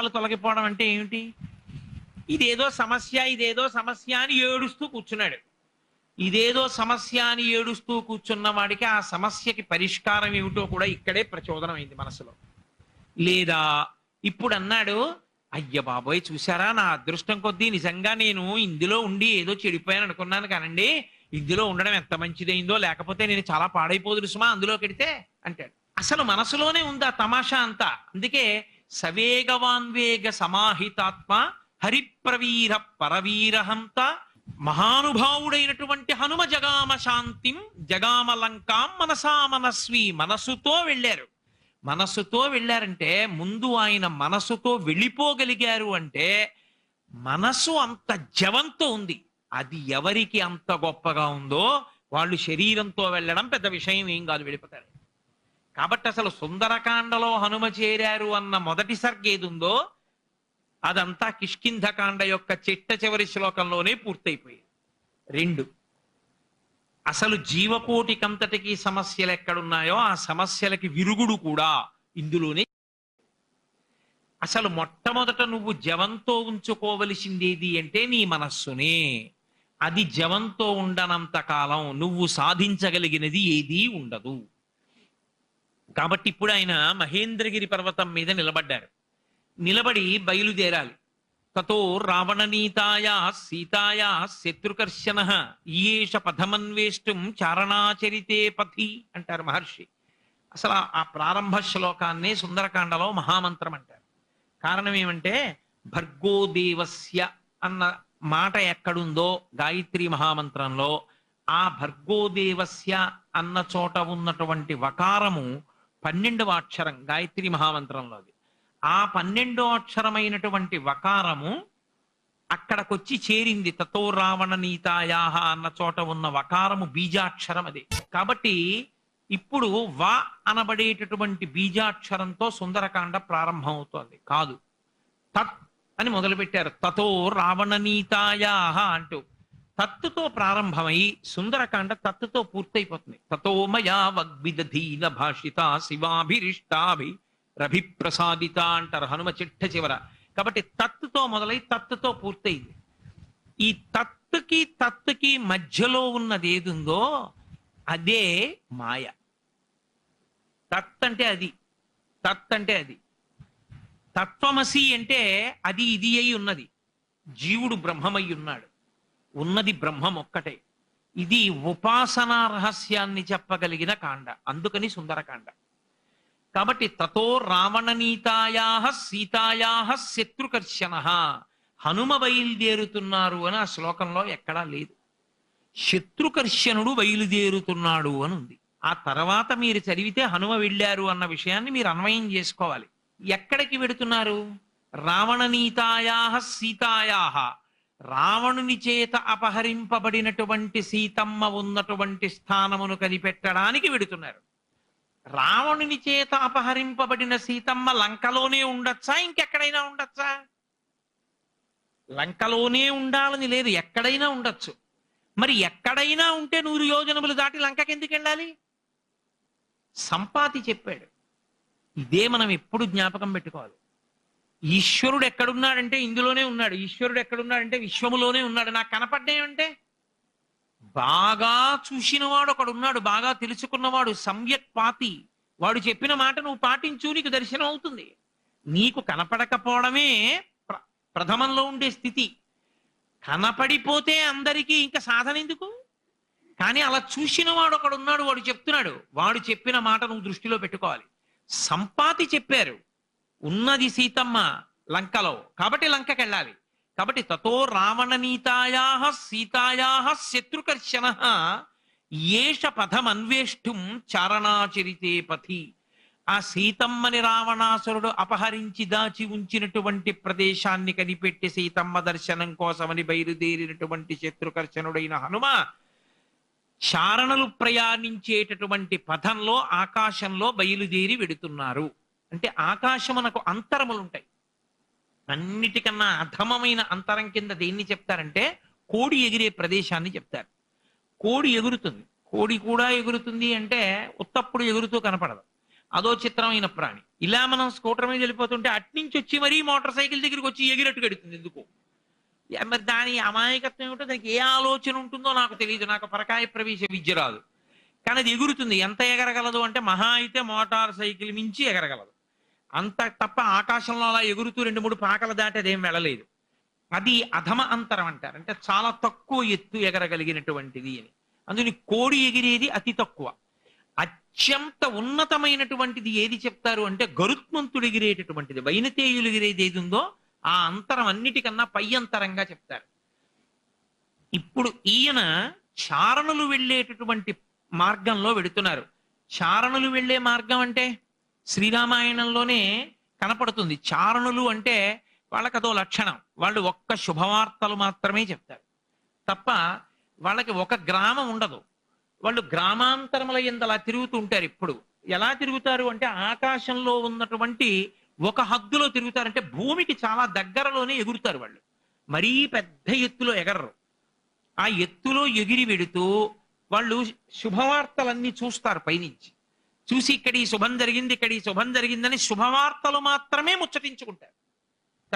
కష్టాలు తొలగిపోవడం అంటే ఏమిటి? ఇదేదో సమస్య ఇదేదో సమస్య అని ఏడుస్తూ కూర్చున్నాడు. ఇదేదో సమస్య అని ఏడుస్తూ కూర్చున్న వాడికి ఆ సమస్యకి పరిష్కారం ఏమిటో కూడా ఇక్కడే ప్రచోదనం అయింది మనసులో. లేదా ఇప్పుడు అన్నాడు అయ్య బాబోయ్ చూసారా నా అదృష్టం కొద్దీ నిజంగా నేను ఇందులో ఉండి ఏదో చెడిపోయాను అనుకున్నాను కానండి. ఇందులో ఉండడం ఎంత మంచిదైందో లేకపోతే నేను చాలా పాడైపోదు సుమా అందులో కడితే అంటాడు. అసలు మనసులోనే ఉంది ఆ తమాషా అంతా. అందుకే సవేగవాన్వేగ సమాహితాత్మ హరిప్రవీర పరవీరహంత మహానుభావుడైనటువంటి హనుమ జగామ శాంతిం జగామలంకాం మనసా మనస్వి మనసుతో వెళ్ళారు. మనసుతో వెళ్ళారంటే ముందు ఆయన మనసుతో వెళ్ళిపోగలిగారు అంటే మనసు అంత జవంతో ఉంది. అది ఎవరికి అంత గొప్పగా ఉందో వాళ్ళు శరీరంతో వెళ్ళడం పెద్ద విషయం ఏం కాదు వెళ్ళిపోతారు. కాబట్టి అసలు సుందరకాండలో హనుమ చేరారు అన్న మొదటి సర్గ ఏది ఉందో అదంతా కిష్కింధకాండ యొక్క చిట్ట చివరి శ్లోకంలోనే పూర్తయిపోయింది. రెండు. అసలు జీవకోటికంతటికి సమస్యలు ఎక్కడున్నాయో ఆ సమస్యలకి విరుగుడు కూడా ఇందులోనే. అసలు మొట్టమొదట నువ్వు జవంతో ఉంచుకోవలసిందేది అంటే నీ మనస్సునే. అది జవంతో ఉండనంత కాలం నువ్వు సాధించగలిగినది ఏదీ ఉండదు. కాబట్టి ఇప్పుడు ఆయన మహేంద్రగిరి పర్వతం మీద నిలబడ్డారు. నిలబడి బయలుదేరాలి. తతో రావణనీతాయ సీతాయ శత్రుకర్షణ ఈయేష పథమన్వేష్టం చారణాచరితే పథి అంటారు మహర్షి. అసలు ఆ- ప్రారంభ శ్లోకాన్నే సుందరకాండలో మహామంత్రం అంటారు. కారణం ఏమంటే భర్గో దేవస్య అన్న మాట ఎక్కడుందో గాయత్రి మహామంత్రంలో ఆ భర్గోదేవస్య అన్న చోట ఉన్నటువంటి వకారము పన్నెండవ అక్షరం గాయత్రి మహామంత్రంలోది ఆ పన్నెండో అక్షరమైనటువంటి వకారము అక్కడకొచ్చి చేరింది. తతో రావణ నీతాయాహ అన్న చోట ఉన్న వకారము బీజాక్షరం అది. కాబట్టి ఇప్పుడు వా అనబడేటటువంటి బీజాక్షరంతో సుందరకాండ ప్రారంభం అవుతోంది కాదు. తత్ అని మొదలుపెట్టారు. తతో రావణ నీతాయాహ అంటూ. తత్తుతో ప్రారంభమై సుందరకాండ తత్తుతో పూర్తయిపోతుంది తతోమయా వగ్విదధీన భాషిత శివాభిరిష్టాభి రభిప్రసాదిత అంటారు హనుమ చిట్ట చివర. కాబట్టి తత్తుతో మొదలై తత్తుతో పూర్తయింది. ఈ తత్తుకి తత్తుకి మధ్యలో ఉన్నది ఏదుందో అదే మాయ. తత్ అంటే అది. తత్ అంటే అది. తత్వమసి అంటే అది ఇది అయి ఉన్నది. జీవుడు బ్రహ్మమై ఉన్నాడు. ఉన్నది బ్రహ్మం ఒక్కటే. ఇది ఉపాసనా రహస్యాన్ని చెప్పగలిగిన కాండ. అందుకని సుందరకాండ. కాబట్టి తతో రావణనీతాయా సీతాయా శత్రుకర్షణ. హనుమ బయలుదేరుతున్నారు అని ఆ శ్లోకంలో ఎక్కడా లేదు. శత్రుకర్షణుడు బయలుదేరుతున్నాడు అని ఉంది. ఆ తర్వాత మీరు చదివితే హనుమ వెళ్ళారు అన్న విషయాన్ని మీరు అన్వయం చేసుకోవాలి. ఎక్కడికి వెడుతున్నారు? రావణనీతాయా సీతాయాహ రావణుని చేత అపహరింపబడినటువంటి సీతమ్మ ఉన్నటువంటి స్థానమును కనిపెట్టడానికి వెడుతున్నారు. రావణుని చేత అపహరింపబడిన సీతమ్మ లంకలోనే ఉండొచ్చా? ఇంకెక్కడైనా ఉండొచ్చా? లంకలోనే ఉండాలని లేదు ఎక్కడైనా ఉండొచ్చు. మరి ఎక్కడైనా ఉంటే నూరు యోజనములు దాటి లంకకి ఎందుకు వెళ్ళాలి? సంపాతి చెప్పాడు. ఇదే మనం ఎప్పుడు జ్ఞాపకం పెట్టుకోవాలి. ఈశ్వరుడు ఎక్కడున్నాడంటే ఇందులోనే ఉన్నాడు. ఈశ్వరుడు ఎక్కడున్నాడంటే విశ్వములోనే ఉన్నాడు. నాకు కనపడ్డాయంటే బాగా చూసినవాడు ఒకడు ఉన్నాడు. బాగా తెలుసుకున్నవాడు. సమ్యక్ పాతి వాడు చెప్పిన మాట నువ్వు పాటించు నీకు దర్శనం అవుతుంది. నీకు కనపడకపోవడమే ప్ర- ప్రథమంలో ఉండే స్థితి. కనపడిపోతే అందరికీ ఇంకా సాధన ఎందుకు? కానీ అలా చూసిన వాడు ఒకడు ఉన్నాడు. వాడు చెప్తున్నాడు. వాడు చెప్పిన మాట నువ్వు దృష్టిలో పెట్టుకోవాలి. సంపాతి చెప్పారు. ఉన్నది సీతమ్మ లంకలో. కాబట్టి లంకకి వెళ్ళాలి కాబట్టి తతో రావణనీతాయా సీతాయా శత్రుకర్షణ ఏష పథమన్వేష్టుం చారణాచరితే పథి. ఆ సీతమ్మని రావణాసురుడు అపహరించి దాచి ఉంచినటువంటి ప్రదేశాన్ని కనిపెట్టి సీతమ్మ దర్శనం కోసమని బయలుదేరినటువంటి శత్రుకర్షణుడైన హనుమ చారణలు ప్రయాణించేటటువంటి పథంలో ఆకాశంలో బయలుదేరి వెడుతున్నారు. అంటే ఆకాశమునకు అంతరములు ఉంటాయి అన్నిటికన్నా అధమమైన అంతరం కింద దేన్ని చెప్తారంటే కోడి ఎగిరే ప్రదేశాన్ని చెప్తారు. కోడి ఎగురుతుంది. కోడి కూడా ఎగురుతుంది అంటే ఉత్తప్పుడు ఎగురుతూ కనపడదు. అదో చిత్రమైన ప్రాణి. ఇలా మనం స్కూటర్ మీద వెళ్ళిపోతుంటే అట్నుంచి వచ్చి మరీ మోటార్ సైకిల్ దగ్గరికి వచ్చి ఎగిరట్టు గడుతుంది ఎందుకు? మరి దాని అమాయకత్వం ఏమిటో దానికి ఏ ఆలోచన ఉంటుందో నాకు తెలియదు నాకు పరకాయ ప్రవేశ విద్య రాదు. కానీ అది ఎగురుతుంది. ఎంత ఎగరగలదు అంటే మహా అయితే మోటార్ సైకిల్ మించి ఎగరగలదు. అంత తప్ప ఆకాశంలో అలా ఎగురుతూ రెండు మూడు పాకలు దాటి అదేం వెళ్ళలేదు. అది అధమ అంతరం అంటారు. అంటే చాలా తక్కువ ఎత్తు ఎగరగలిగినటువంటిది అని. అందుని కోడి ఎగిరేది అతి తక్కువ. అత్యంత ఉన్నతమైనటువంటిది ఏది చెప్తారు అంటే గరుత్మంతుడు ఎగిరేటటువంటిది. వైనతేయులు ఎగిరేది ఏది ఉందో ఆ అంతరం అన్నిటికన్నా పై అంతరంగా చెప్తారు. ఇప్పుడు ఈయన చారణులు వెళ్ళేటటువంటి మార్గంలో వెడుతున్నారు. చారణులు వెళ్ళే మార్గం అంటే? శ్రీరామాయణంలోనే కనపడుతుంది. చారణులు అంటే వాళ్ళకి అదో లక్షణం. వాళ్ళు ఒక్క శుభవార్తలు మాత్రమే చెప్తారు. తప్ప వాళ్ళకి ఒక గ్రామం ఉండదు. వాళ్ళు గ్రామాంతరముల ఎందలా తిరుగుతూ ఉంటారు ఇప్పుడు. ఎలా తిరుగుతారు అంటే ఆకాశంలో ఉన్నటువంటి ఒక హద్దులో తిరుగుతారంటే భూమికి చాలా దగ్గరలోనే ఎగురుతారు వాళ్ళు. మరీ పెద్ద ఎత్తులో ఎగరరు. ఆ ఎత్తులో ఎగిరి వెడుతూ వాళ్ళు శుభవార్తలన్నీ చూస్తారు పైనుంచి. చూసి ఇక్కడ ఈ శుభం జరిగింది ఇక్కడ ఈ శుభం జరిగిందని శుభవార్తలు మాత్రమే ముచ్చటించుకుంటారు.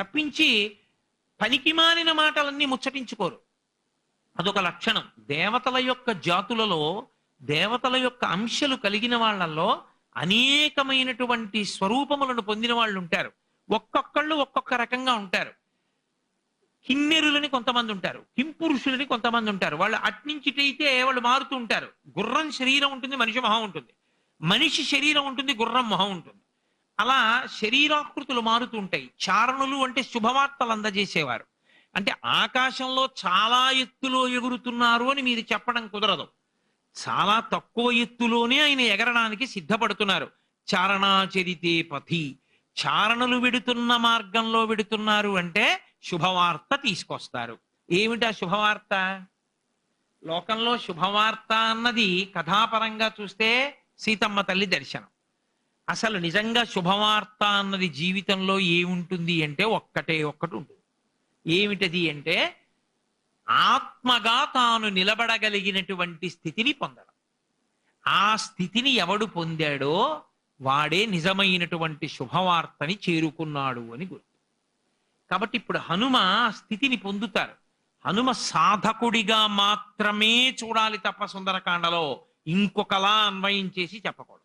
తప్పించి పనికి మాలిన మాటలన్నీ ముచ్చటించుకోరు. అదొక లక్షణం. దేవతల యొక్క జాతులలో దేవతల యొక్క అంశలు కలిగిన వాళ్ళల్లో అనేకమైనటువంటి స్వరూపములను పొందిన వాళ్ళు ఉంటారు. ఒక్కొక్కళ్ళు ఒక్కొక్క రకంగా ఉంటారు. కిన్నెరులని కొంతమంది ఉంటారు. కింపురుషులని కొంతమంది ఉంటారు. వాళ్ళు అట్నుంచిటైతే వాళ్ళు మారుతూ ఉంటారు. గుర్రం శరీరం ఉంటుంది మనిషి మొహం ఉంటుంది. మనిషి శరీరం ఉంటుంది గుర్రం మొహం ఉంటుంది. అలా శరీరాకృతులు మారుతూ ఉంటాయి. చారణులు అంటే శుభవార్తలు అందజేసేవారు. అంటే ఆకాశంలో చాలా ఎత్తులో ఎగురుతున్నారు అని మీరు చెప్పడం కుదరదు. చాలా తక్కువ ఎత్తులోనే ఆయన ఎగరడానికి సిద్ధపడుతున్నారు. చారణాచరితే పథి. చారణులు విడుతున్న మార్గంలో విడుతున్నారు అంటే శుభవార్త తీసుకొస్తారు. ఏమిటా శుభవార్త? లోకంలో శుభవార్త అన్నది కథాపరంగా చూస్తే సీతమ్మ తల్లి దర్శనం. అసలు నిజంగా శుభవార్త అన్నది జీవితంలో ఏముంటుంది అంటే ఒక్కటే ఒక్కటి ఉంటుంది. ఏమిటది అంటే ఆత్మగా తాను నిలబడగలిగినటువంటి స్థితిని పొందడం. ఆ స్థితిని ఎవడు పొందాడో వాడే నిజమైనటువంటి శుభవార్తని చేరుకున్నాడు అని గుర్తు. కాబట్టి ఇప్పుడు హనుమ స్థితిని పొందుతారు. హనుమ సాధకుడిగా మాత్రమే చూడాలి తప్ప సుందరకాండలో ఇంకొకలా అన్వయం చేసి చెప్పకూడదు.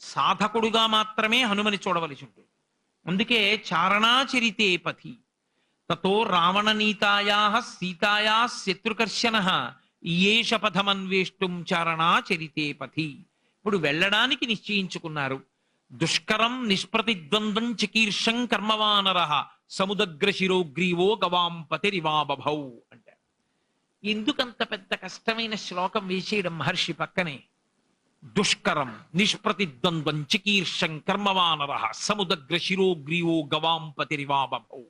సాధకుడుగా మాత్రమే హనుమని చూడవలసి ఉంటుంది. అందుకే చారణాచరితే పథి. తతో రావణనీతాయా సీతాయా శత్రుకర్షణ ఏష పథమన్వేష్టం చారణాచరితే పథి. ఇప్పుడు వెళ్ళడానికి నిశ్చయించుకున్నారు. దుష్కరం నిష్ప్రతిద్వంద్వం చికీర్షం కర్మవానర సముదగ్ర శిరోగ్రీవో గవాం పతిరివాబభౌ అంటే ఎందుకంత పెద్ద కష్టమైన శ్లోకం వేసేయడం మహర్షి పక్కనే? దుష్కరం నిష్ప్రతిద్వంద్వం చికీర్షం కర్మవానర సముదగ్ర శిరోగ్రీవో గవాం పతిరివాబభౌ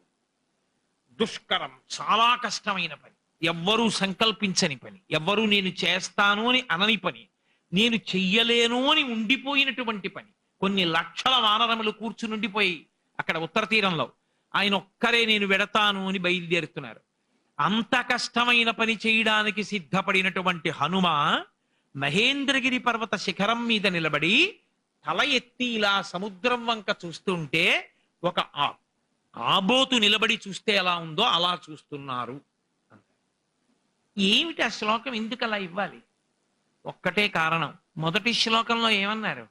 దుష్కరం చాలా కష్టమైన పని. ఎవ్వరూ సంకల్పించని పని. ఎవ్వరూ నేను చేస్తాను అని అనని పని. నేను చెయ్యలేను అని ఉండిపోయినటువంటి పని. కొన్ని లక్షల వానరములు కూర్చుని ఉండిపోయి అక్కడ ఉత్తర తీరంలో. ఆయన ఒక్కరే నేను వెడతాను అని బయలుదేరుతున్నారు. అంత కష్టమైన పని చేయడానికి సిద్ధపడినటువంటి హనుమ మహేంద్రగిరి పర్వత శిఖరం మీద నిలబడి తల ఎత్తి ఇలా సముద్రం వంక చూస్తుంటే ఒక ఆ- ఆబోతు నిలబడి చూస్తే ఎలా ఉందో అలా చూస్తున్నారు ఏమిటి ఆ శ్లోకం? ఎందుకు అలా ఇవ్వాలి? ఒక్కటే కారణం. మొదటి శ్లోకంలో ఏమన్నారు?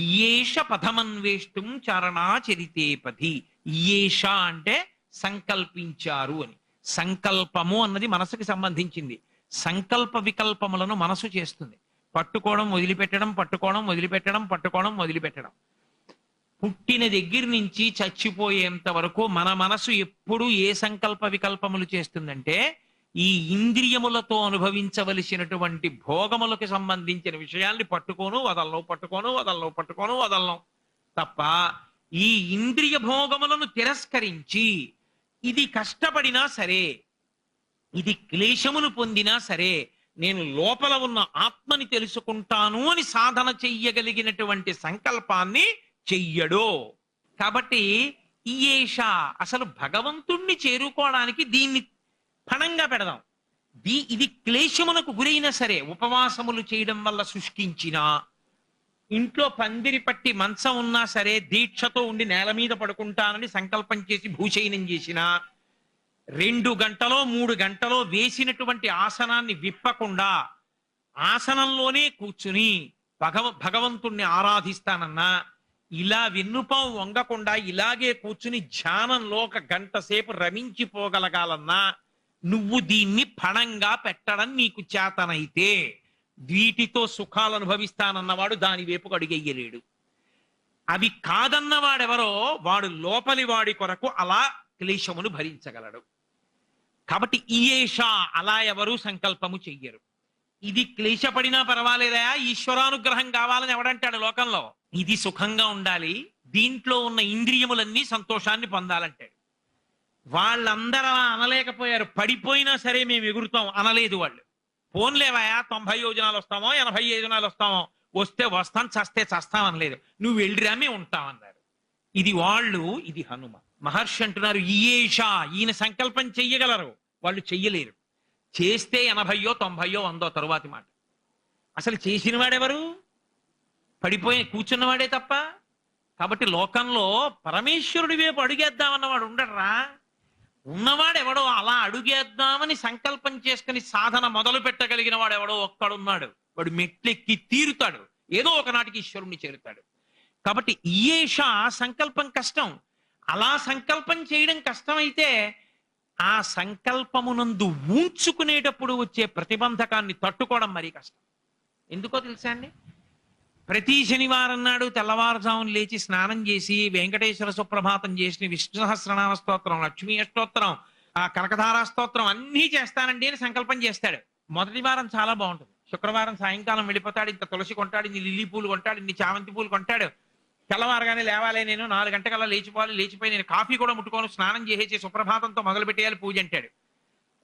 ఏష పథమన్వేష్టం చరణాచరితేపథి ఏష అంటే సంకల్పించారు అని. సంకల్పము అన్నది మనసుకి సంబంధించింది. సంకల్ప వికల్పములను మనసు చేస్తుంది. పట్టుకోవడం వదిలిపెట్టడం పట్టుకోవడం వదిలిపెట్టడం పట్టుకోవడం వదిలిపెట్టడం. పుట్టిన దగ్గర నుంచి చచ్చిపోయేంత వరకు మన మనసు ఎప్పుడు ఏ సంకల్ప వికల్పములు చేస్తుందంటే ఈ ఇంద్రియములతో అనుభవించవలసినటువంటి భోగములకు సంబంధించిన విషయాల్ని పట్టుకోను వదలను పట్టుకోను వదలను పట్టుకోను వదలను. తప్ప ఈ ఇంద్రియ భోగములను తిరస్కరించి ఇది కష్టపడినా సరే ఇది క్లేశమును పొందినా సరే నేను లోపల ఉన్న ఆత్మని తెలుసుకుంటాను అని సాధన చెయ్యగలిగినటువంటి సంకల్పాన్ని చెయ్యడు. కాబట్టి ఈయేష అసలు భగవంతుణ్ణి చేరుకోవడానికి దీన్ని పణంగా పెడదాం. దీ ఇది క్లేశమునకు గురైనా సరే ఉపవాసములు చేయడం వల్ల సృష్టించిన ఇంట్లో పందిరి పట్టి మంచం ఉన్నా సరే దీక్షతో ఉండి నేల మీద పడుకుంటానని సంకల్పం చేసి భూచయనం చేసిన రెండు గంటలో మూడు గంటలో వేసినటువంటి ఆసనాన్ని విప్పకుండా ఆసనంలోనే కూర్చుని భగవ భగవంతుణ్ణి ఆరాధిస్తానన్నా ఇలా వెన్నుపాం వంగకుండా ఇలాగే కూర్చుని ధ్యానంలో ఒక గంట సేపు రమించిపోగలగాలన్నా నువ్వు దీన్ని పణంగా పెట్టడం నీకు చేతనైతే. వీటితో సుఖాలు అనుభవిస్తానన్నవాడు దాని వైపుకు అడిగేయలేడు అవి కాదన్నవాడెవరో వాడు లోపలి వాడి కొరకు అలా క్లేశమును భరించగలడు. కాబట్టి ఈయేష అలా ఎవరు సంకల్పము చెయ్యరు. ఇది క్లేశపడినా పర్వాలేదా ఈశ్వరానుగ్రహం కావాలని ఎవడంటాడు లోకంలో? ఇది సుఖంగా ఉండాలి దీంట్లో ఉన్న ఇంద్రియములన్నీ సంతోషాన్ని పొందాలంటాడు. వాళ్ళందరూ అలా అనలేకపోయారు పడిపోయినా సరే మేము ఎగురుతాం అనలేదు వాళ్ళు. పోన్లేవాయా తొంభై యోజనాలు వస్తామో ఎనభై యోజనాలు వస్తామో. వస్తే వస్తాం చస్తే చస్తాం అనలేదు. నువ్వు వెళ్ళిరా మేము ఇది వాళ్ళు ఇది హనుమ. మహర్షి అంటున్నారు ఈయేష ఈయన సంకల్పం చెయ్యగలరు. వాళ్ళు చెయ్యలేరు. చేస్తే ఎనభయో తొంభయో వందో తరువాతి మాట. అసలు చేసిన వాడెవరు పడిపోయి కూర్చున్నవాడే తప్ప. కాబట్టి లోకంలో పరమేశ్వరుడి వైపు అడుగేద్దామన్నవాడు ఉండడరా. ఉన్నవాడెవడో అలా అడుగేద్దామని సంకల్పం చేసుకుని సాధన మొదలు పెట్టగలిగిన వాడెవడో ఒక్కడున్నాడు. వాడు మెట్లెక్కి తీరుతాడు. ఏదో ఒకనాటికి ఈశ్వరుణ్ణి చేరుతాడు. కాబట్టి ఈయేష సంకల్పం కష్టం. అలా సంకల్పం చేయడం కష్టమైతే ఆ సంకల్పమునందు ఊంచుకునేటప్పుడు వచ్చే ప్రతిబంధకాన్ని తట్టుకోవడం మరీ కష్టం. ఎందుకో తెలుసా అండి? ప్రతి శనివారం నాడు తెల్లవారుజామున లేచి స్నానం చేసి వెంకటేశ్వర సుప్రభాతం చేసిన విష్ణు సహస్రనామ స్తోత్రం లక్ష్మీ అష్టోత్తరం ఆ కనకధారా స్తోత్రం అన్నీ చేస్తానండి అని సంకల్పం చేస్తాడు. మొదటి వారం చాలా బాగుంటుంది. శుక్రవారం సాయంకాలం వెళ్ళిపోతాడు ఇంత తులసి కొంటాడు ఇన్ని లిల్లీ పూలు కొంటాడు ఇన్ని చామంతి పూలు కొంటాడు. తెల్లవారుగానే లేవాలి నేను నాలుగు గంటకల్లా లేచిపోవాలి లేచిపోయి నేను కాఫీ కూడా ముట్టుకోను స్నానం చేసేసి సుప్రభాతంతో మొదలు పెట్టేయాలి పూజ అంటాడు.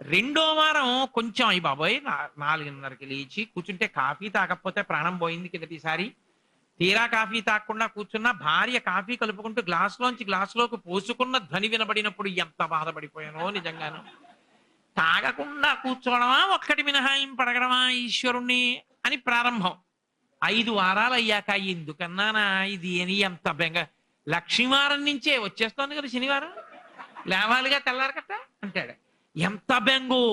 రెండో వారం కొంచెం అయ్యి బాబోయ్ నాలుగున్నరకి లేచి కూర్చుంటే కాఫీ తాగకపోతే ప్రాణం పోయింది కిందటిసారి తీరా కాఫీ తాగకుండా కూర్చున్న భార్య కాఫీ కలుపుకుంటూ గ్లాసులోంచి గ్లాసులోకి పోసుకున్న ధ్వని వినబడినప్పుడు ఎంత బాధపడిపోయానో నిజంగాను. తాగకుండా కూర్చోవడమా ఒక్కటి మినహాయింపు అడగడమా ఈశ్వరుణ్ణి అని ప్రారంభం. ఐదు వారాలు అయ్యాక ఎందుకన్నానా ఇది అని ఎంత బెంగ లక్ష్మీవారం నుంచే వచ్చేస్తోంది కదా శనివారం. లేవాలిగా తెల్లారకట్ట అంటాడు. ఎంత బెంగు?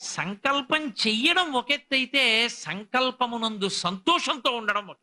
సంకల్పం చెయ్యడం ఒక ఎత్తైతే సంకల్పమునందు సంతోషంతో ఉండడం ఒక